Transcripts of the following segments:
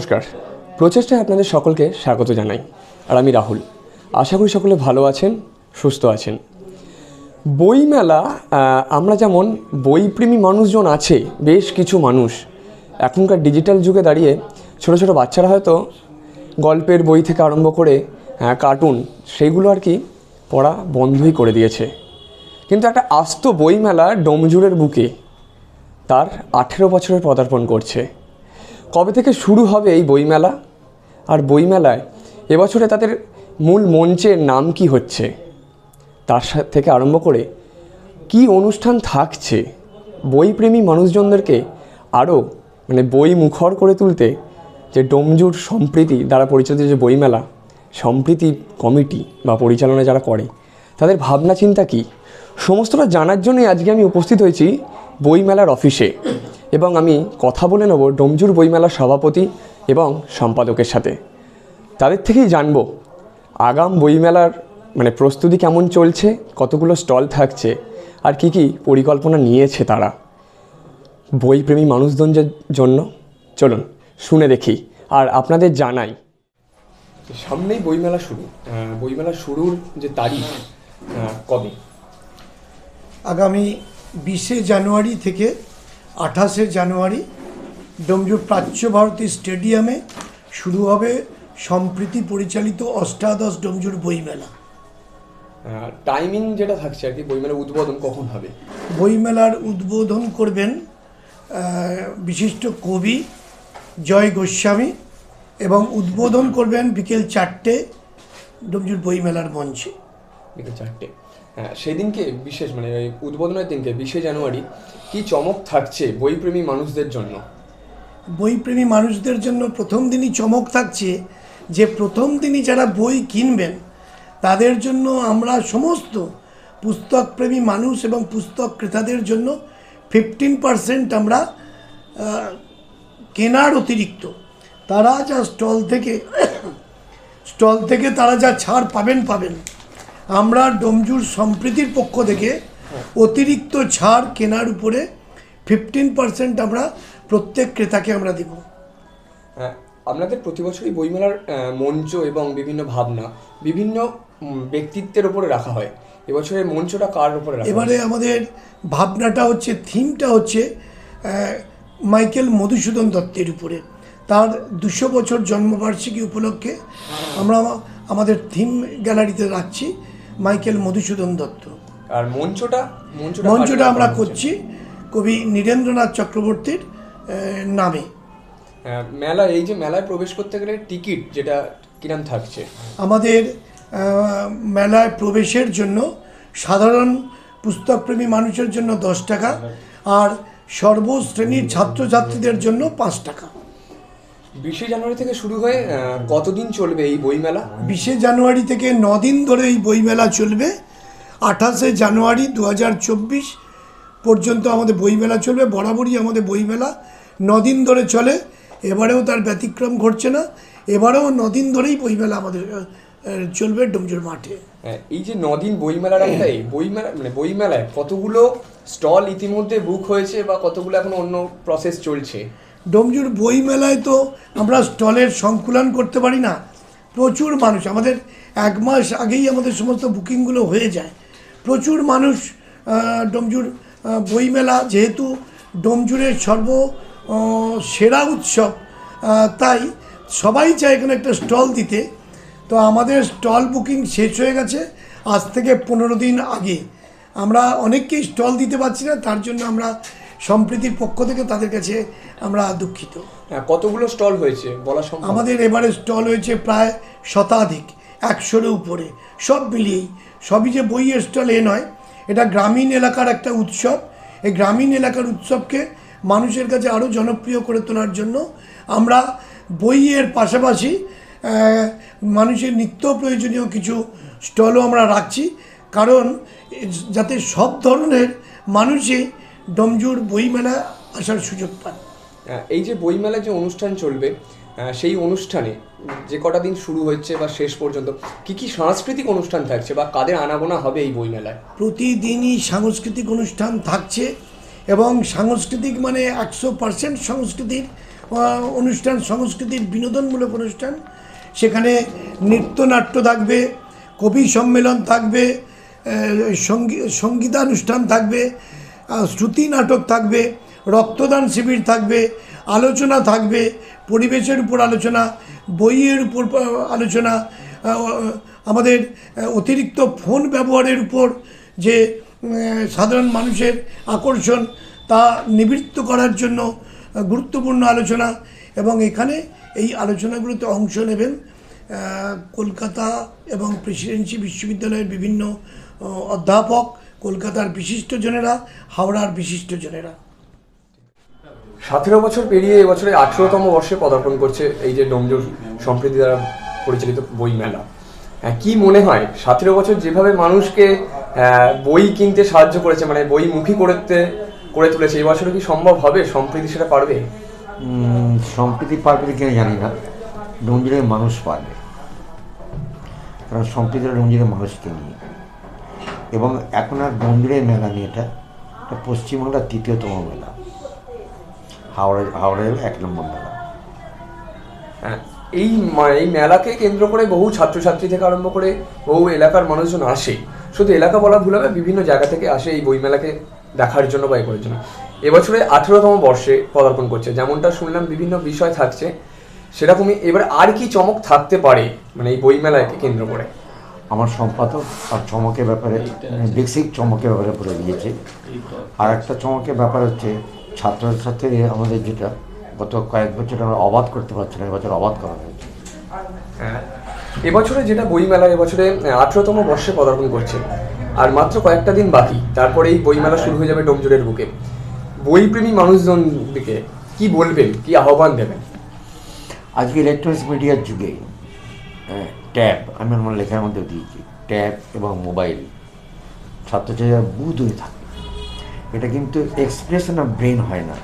নমস্কার। প্রচেষ্টায় আপনাদের সকলকে স্বাগত জানাই, আর আমি রাহুল। আশা করি সকলে ভালো আছেন, সুস্থ আছেন। বইমেলা আমরা যেমন বইপ্রেমী মানুষজন আছে, বেশ কিছু মানুষ, এখনকার ডিজিটাল যুগে দাঁড়িয়ে ছোট ছোট বাচ্চারা হয়তো গল্পের বই থেকে আরম্ভ করে কার্টুন সেইগুলো আর কি পড়া বন্ধই করে দিয়েছে। কিন্তু একটা আস্ত বইমেলা ডোমজুড়ের বুকে তার আঠেরো বছরের পদার্পণ করছে। কবে থেকে শুরু হবে এই বইমেলা? আর বইমেলায় এবছরে তাদের মূল মঞ্চের নাম কি হচ্ছে? তার সা- থেকে আরম্ভ করে কি অনুষ্ঠান থাকছে? বইপ্রেমী মানুষজনদেরকে আরও মানে বই মুখর করে তুলতে যে ডোমজুর সম্প্রীতি দ্বারা পরিচালিত যে বইমেলা, সম্প্রীতি কমিটি বা পরিচালনা যারা করে, তাদের ভাবনা চিন্তা কী? সমস্তটা জানার জন্যই আজকে আমি উপস্থিত হয়েছি বইমেলার অফিসে। এবং আমি কথা বলে নেব ডোমজুর বইমেলা সভাপতি এবং সম্পাদকের সাথে। তাদের থেকেই জানব আগাম বইমেলার মানে প্রস্তুতি কেমন চলছে, কতগুলো স্টল থাকছে, আর কি কি পরিকল্পনা নিয়েছে তারা। বইপ্রেমী মানুষজনদের জন্য চলুন শুনে দেখি আর আপনাদের জানাই। সামনেই বইমেলা শুরু। বইমেলা শুরুর যে তারিখ কবে? আগামী বিশে জানুয়ারি থেকে আঠাশে জানুয়ারি ডোমজুর প্রাচ্য ভারতী স্টেডিয়ামে শুরু হবে সম্প্রীতি পরিচালিত অষ্টাদশ ডোমজুর বইমেলা। টাইমিং যেটা থাকছে আর কি বইমেলার উদ্বোধন কখন হবে? বইমেলার উদ্বোধন করবেন বিশিষ্ট কবি জয় গোস্বামী এবং উদ্বোধন করবেন বিকেল চারটে ডোমজুর বইমেলার মঞ্চে। বিকেল চারটে। হ্যাঁ সেদিনকে বিশেষ মানে ওই উদ্বোধনের দিনকে, বিশে জানুয়ারি, কি চমক থাকছে বইপ্রেমী মানুষদের জন্য? বইপ্রেমী মানুষদের জন্য প্রথম দিনই চমক থাকছে যে প্রথম দিনই যারা বই কিনবেন, তাদের জন্য আমরা সমস্ত পুস্তকপ্রেমী মানুষ এবং পুস্তক ক্রেতাদের জন্য ফিফটিন পারসেন্ট আমরা কেনার অতিরিক্ত। তারা যা স্টল থেকে স্টল থেকে তারা যা ছাড় পাবেন পাবেন। আমরা ডোমজুর সম্প্রীতির পক্ষ থেকে অতিরিক্ত ছাড় কেনার উপরে ফিফটিন পার্সেন্ট আমরা প্রত্যেক ক্রেতাকে আমরা দিব। হ্যাঁ, আপনাদের প্রতি বছরই বইমেলার মঞ্চ এবং বিভিন্ন ভাবনা বিভিন্ন ব্যক্তিত্বের উপরে রাখা হয়। এবছরের মঞ্চটা কার উপরে রাখা এবারে আমাদের ভাবনাটা হচ্ছে থিমটা হচ্ছে মাইকেল মধুসূদন দত্তের উপরে। তার দুশো বছর জন্মবার্ষিকী উপলক্ষে আমরা আমাদের থিম গ্যালারিতে রাখছি। মাইকেল মধুসূদন দত্ত। আর মঞ্চটা? মঞ্চটা আমরা করছি কবি নীরেন্দ্রনাথ চক্রবর্তীর নামে। হ্যাঁ, মেলা এই যে মেলায় প্রবেশ করতে গেলে টিকিট যেটা কিরাম থাকছে? আমাদের মেলায় প্রবেশের জন্য সাধারণ পুস্তকপ্রেমী মানুষের জন্য দশ টাকা আর সর্বশ্রেণীর ছাত্রছাত্রীদের জন্য পাঁচ টাকা। বিশে জানুয়ারি থেকে শুরু হয়ে কতদিন চলবে এই বইমেলা? বিশে জানুয়ারি থেকে দিন ধরে এই বইমেলা চলবে। আঠাশে জানুয়ারি দু হাজার চব্বিশ পর্যন্ত আমাদের বইমেলা চলবে বরাবরই আমাদের বইমেলা। দিন ধরে চলে এবারেও তার ব্যতিক্রম ঘটছে না। এবারেও দিন ধরেই বইমেলা আমাদের চলবে ডোমজুর মাঠে। হ্যাঁ, এই যে নদিন বইমেলার একটা এই বইমেলা মানে বইমেলায় কতগুলো স্টল ইতিমধ্যে বুক হয়েছে বা কতগুলো এখন অন্য প্রসেস চলছে? ডোমজুর বই মেলায় তো আমরা স্টলের সংকুলন করতে পারি না। প্রচুর মানুষ, আমাদের এক মাস আগেই আমাদের সমস্ত বুকিংগুলো হয়ে যায়। প্রচুর মানুষ ডোমজুর বইমেলা, যেহেতু ডোমজুরের সর্ব সেরা উৎসব তাই সবাই চায় এখানে একটা স্টল দিতে। তো আমাদের স্টল বুকিং শেষ হয়ে গেছে আজ থেকে পনেরো দিন আগে। আমরা অনেককেই স্টল দিতে পারছি না, তার জন্য আমরা সম্প্রীতির পক্ষ থেকে তাদের কাছে আমরা দুঃখিত। হ্যাঁ, কতগুলো স্টল হয়েছে? বলা সম্ভব। আমাদের এবারে স্টল হয়েছে প্রায় শতাধিক একশোর উপরে। সব মিলিয়েই সবই যে বইয়ের স্টল এ নয় এটা গ্রামীণ এলাকার একটা উৎসব। এই গ্রামীণ এলাকার উৎসবকে মানুষের কাছে আরও জনপ্রিয় করে তোলার জন্য আমরা বইয়ের পাশাপাশি মানুষের নিত্য প্রয়োজনীয় কিছু স্টলও আমরা রাখছি। কারণ যাতে সব ধরনের মানুষই ডমজুর বইমেলা আসার সুযোগ পান। আহ, এই যে বইমেলায় যে অনুষ্ঠান চলবে সেই অনুষ্ঠানে যে কটা দিন শুরু হচ্ছে বা শেষ পর্যন্ত কি কি সাংস্কৃতিক অনুষ্ঠান থাকছে বা কাদের আনাগোনা হবে এই বইমেলায়? প্রতিদিনই সাংস্কৃতিক অনুষ্ঠান থাকছে এবং সাংস্কৃতিক মানে একশো পার্সেন্ট সংস্কৃতির অনুষ্ঠান সংস্কৃতির বিনোদনমূলক অনুষ্ঠান। সেখানে নৃত্যনাট্য থাকবে কবি সম্মেলন থাকবে সঙ্গী- সঙ্গীতানুষ্ঠান থাকবে শ্রুতি নাটক থাকবে, রক্তদান শিবির থাকবে, আলোচনা থাকবে, পরিবেশের উপর আলোচনা, বইয়ের উপর আলোচনা আমাদের অতিরিক্ত ফোন ব্যবহারের উপর যে সাধারণ মানুষের আকর্ষণ, তা নিবৃত্ত করার জন্য গুরুত্বপূর্ণ আলোচনা এবং এখানে এই আলোচনাগুলোতে অংশ নেবেন কলকাতা এবং প্রেসিডেন্সি বিশ্ববিদ্যালয়ের বিভিন্ন অধ্যাপক কলকাতার বিশিষ্ট বিশিষ্টজনেরা হাওড়ার বিশিষ্ট বিশিষ্টজনেরা সতেরো বছর পেরিয়ে এবছরে আঠেরোতম বর্ষে পদার্পণ করছে এই যে ডোমজুর সম্প্রীতি দ্বারা পরিচালিত বই মেলা হ্যাঁ, কি মনে হয়? সতেরো বছর যেভাবে মানুষকে বই কিনতে সাহায্য করেছে মানে বই মুখী করতে করে তুলেছে এই বছরে কি সম্ভব হবে? সম্প্রীতি সেটা পারবে? সম্প্রীতি পারবে কিনা জানি না। ডুঞ্জিরের মানুষ পারবে। কারণ সম্প্রীতিটা ডুঞ্জিরের মানুষকে নিয়ে। এবং এখন আর ডুঞ্জিরের মেলা নিয়ে এটা। এটা পশ্চিমবাংলার তৃতীয়তম মেলা। হাওড়া হাওড়ার এক নম্বর মেলা। হ্যাঁ, এই এই মেলাকে কেন্দ্র করে বহু ছাত্রছাত্রী থেকে আরম্ভ করে বহু এলাকার মানুষজন আসে। শুধু এলাকা বলা ভুল হবে বিভিন্ন জায়গা থেকে আসে এই বইমেলাকে দেখার জন্য বা করার জন্য। এবছরে আঠেরোতম বর্ষে পদার্পণ করছে। যেমনটা শুনলাম বিভিন্ন বিষয় থাকছে। সেরকমই এবার আর কি চমক থাকতে পারে মানে এই বইমেলাকে কেন্দ্র করে। আমার সম্পাদক আর চমকের ব্যাপারে বেসিক চমকের ব্যাপারে বলে দিয়েছে। আর একটা চমকের ব্যাপার হচ্ছে ছাত্রছাত্রীদের আমাদের যেটা গত কয়েক বছর আমরা অবাধ করতে পারছি না এবছর অবাধ করা হয়েছে। হ্যাঁ, এবছরে যেটা বইমেলা এবছরে আঠেরোতম বর্ষে পদার্পণ করছে। আর মাত্র কয়েকটা দিন বাকি তারপরে এই বইমেলা শুরু হয়ে যাবে ডোমজুরের বুকে। বইপ্রেমী মানুষজন দিকে কি বলবেন কি আহ্বান দেবেন? আজকে ইলেকট্রনিক্স মিডিয়ার যুগে ট্যাব, আমি আমার লেখার মধ্যে দিয়েছি। ট্যাব এবং মোবাইল। ছাত্রছাত্রীরা বুধ হয়ে থাকে। এটা কিন্তু এক্সপ্রেশন অফ ব্রেন হয় না।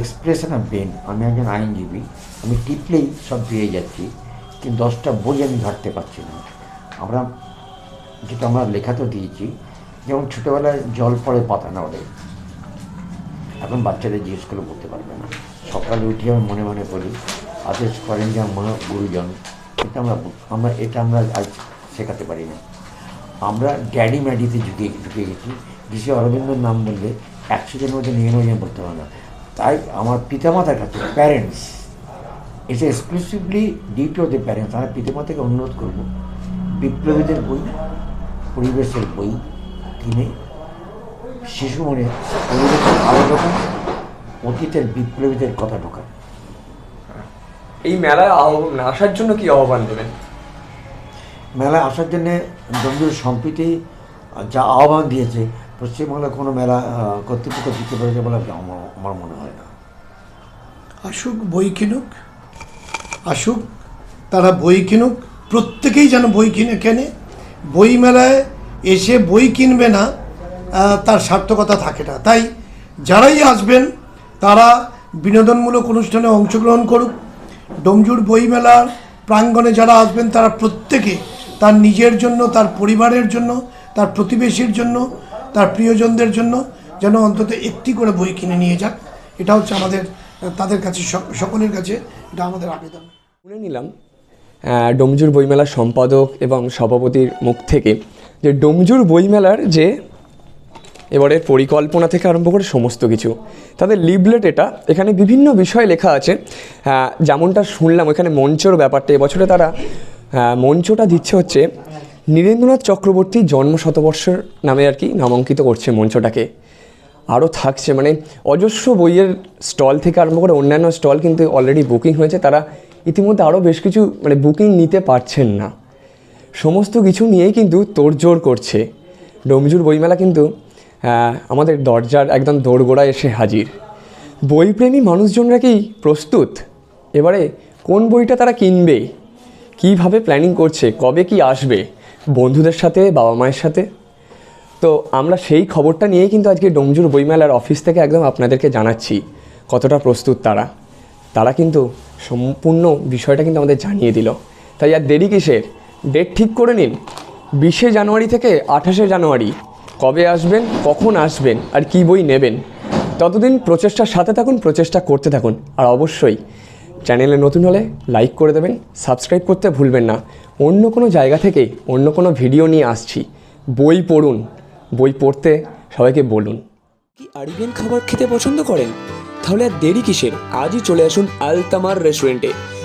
এক্সপ্রেশন অফ ব্রেন আমি একজন আইনজীবী, আমি টিপলেই সব পেয়ে যাচ্ছি, কিন্তু দশটা বই আমি ঘাটতে পারছি না। আমরা যেটা আমরা লেখাতেও দিয়েছি, যেমন ছোটোবেলায় জল পড়ে পাতা না ওঠে এখন বাচ্চাদের জিজ্ঞেস করে বলতে পারবে না। সকালে উঠে আমি মনে মনে করি আদেশ করেন যে আমার গুরুজন এটা আমরা আমরা, এটা আমরা আজ শেখাতে পারি না আমরা ড্যাডি ম্যাডিতে ঢুকে ঢুকে গেছি। ঋষি অরবিন্দর নাম বললে একশো জনের মধ্যে নিরানব্বই বলতে পারে না। তাই আমার পিতামাতার কাছে parents it's exclusively duty of the parents আমরা পিতামাতাকে অনুরোধ করব, বিপ্লবীদের বই, পরিবেশের বই কিনে শিশু মনে পরিবেশের আলো রকম অতীতের বিপ্লবীদের কথা ঢোকান। এই মেলায় আহ্বান আসার জন্য কি আহ্বান দেবেন? মেলায় আসার জন্যে বন্ধুর সম্প্রীতি যা আহ্বান দিয়েছে পশ্চিমবাংলার কোনো মেলা কর্তৃপক্ষ দিতে পেরেছে বলে আমার আমার মনে হয় না। আসুক বই কিনুক। আসুক তারা বই কিনুক। প্রত্যেকেই যেন বই কিনে কেনে। বই মেলায় এসে বই কিনবে না তার সার্থকতা থাকে না। তাই যারাই আসবেন তারা বিনোদনমূলক অনুষ্ঠানে অংশগ্রহণ করুক। ডোমজুর বইমেলার প্রাঙ্গণে যারা আসবেন, তারা প্রত্যেকে তার নিজের জন্য, তার পরিবারের জন্য, তার প্রতিবেশীর জন্য, তার প্রিয়জনদের জন্য যেন অন্তত একটি করে বই কিনে নিয়ে যাক। এটা হচ্ছে আমাদের, তাদের কাছে, সক- সকলের কাছে এটা আমাদের আবেদন। শুনে নিলাম ডোমজুর বইমেলার সম্পাদক এবং সভাপতির মুখ থেকে যে ডোমজুর বইমেলার যে এবারের পরিকল্পনা থেকে আরম্ভ করে সমস্ত কিছু। তাদের লিবলেট এটা এখানে বিভিন্ন বিষয় লেখা আছে। আহ, যেমনটা শুনলাম ওখানে মঞ্চর ব্যাপারটা। এবছরে তারা আহ, মঞ্চটা দিচ্ছে হচ্ছে নীরেন্দ্রনাথ চক্রবর্তী জন্ম শতবর্ষের নামে আর কি নামাঙ্কিত করছে মঞ্চটাকে। আরও থাকছে মানে অজস্র বইয়ের স্টল থেকে আরম্ভ করে অন্যান্য স্টল কিন্তু অলরেডি বুকিং হয়েছে। তারা ইতিমধ্যে আরও বেশ কিছু মানে বুকিং নিতে পারছেন না। সমস্ত কিছু নিয়েই কিন্তু তোড়জোড় করছে। ডোমজুর বইমেলা কিন্তু আমাদের দরজার একদম দোরগোড়ায় এসে হাজির। বইপ্রেমী মানুষজনরা কি প্রস্তুত? এবারে কোন বইটা তারা কিনবে? কীভাবে প্ল্যানিং করছে? কবে কি আসবে? বন্ধুদের সাথে, বাবা মায়ের সাথে? তো আমরা সেই খবরটা নিয়েই কিন্তু আজকে ডোমজুর বইমেলার অফিস থেকে একদম আপনাদেরকে জানাচ্ছি, কতটা প্রস্তুত তারা। তারা কিন্তু সম্পূর্ণ বিষয়টা কিন্তু আমাদের জানিয়ে দিল। তাই আর দেরি কিসের? ডেট ঠিক করে নিন। বিশে জানুয়ারি থেকে আঠাশে জানুয়ারি। কবে আসবেন, কখন আসবেন, আর কী বই নেবেন। ততদিন প্রচেষ্টার সাথে থাকুন, প্রচেষ্টা করতে থাকুন, আর অবশ্যই চ্যানেলে নতুন হলে লাইক করে দেবেন, সাবস্ক্রাইব করতে ভুলবেন না। অন্য কোনো জায়গা থেকে অন্য কোনো ভিডিও নিয়ে আসছি। বই পড়ুন, বই পড়তে সবাইকে বলুন। কি আরিবিয়ান খাবার খেতে পছন্দ করেন? তাহলে আর দেরি কিসের? আজই চলে আসুন আলতামার রেস্টুরেন্টে।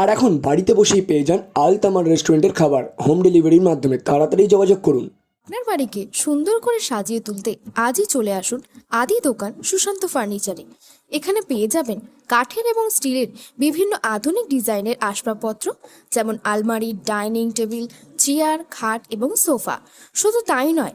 আর এখন বাড়িতে বসেই পেয়ে যান আলতামার রেস্টুরেন্টের খাবার। হোম ডেলিভারির মাধ্যমে তাড়াতাড়ি যোগাযোগ করুন। আপনার বাড়িকে সুন্দর করে সাজিয়ে তুলতে আজই চলে আসুন আদি দোকান সুশান্ত ফার্নিচারে। এখানে পেয়ে যাবেন কাঠের এবং স্টিলের বিভিন্ন আধুনিক ডিজাইনের আসবাবপত্র, যেমন আলমারি, ডাইনিং টেবিল, চেয়ার, খাট এবং সোফা। শুধু তাই নয়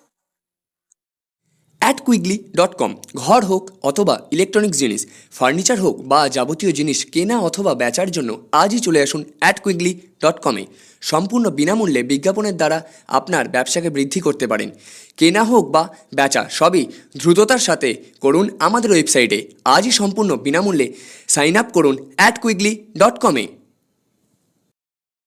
অ্যাট কুইকলি ডট কম ঘর হোক অথবা ইলেকট্রনিক্স জিনিস ফার্নিচার হোক বা যাবতীয় জিনিস কেনা অথবা বেচার জন্য আজই চলে আসুন অ্যাট কুইকলি ডট কমে সম্পূর্ণ বিনামূল্যে বিজ্ঞাপনের দ্বারা আপনার ব্যবসাকে বৃদ্ধি করতে পারেন। কেনা হোক বা বেচা সবই দ্রুততার সাথে করুন আমাদের ওয়েবসাইটে আজই সম্পূর্ণ বিনামূল্যে সাইন আপ করুন অ্যাট কুইকলি ডট কমে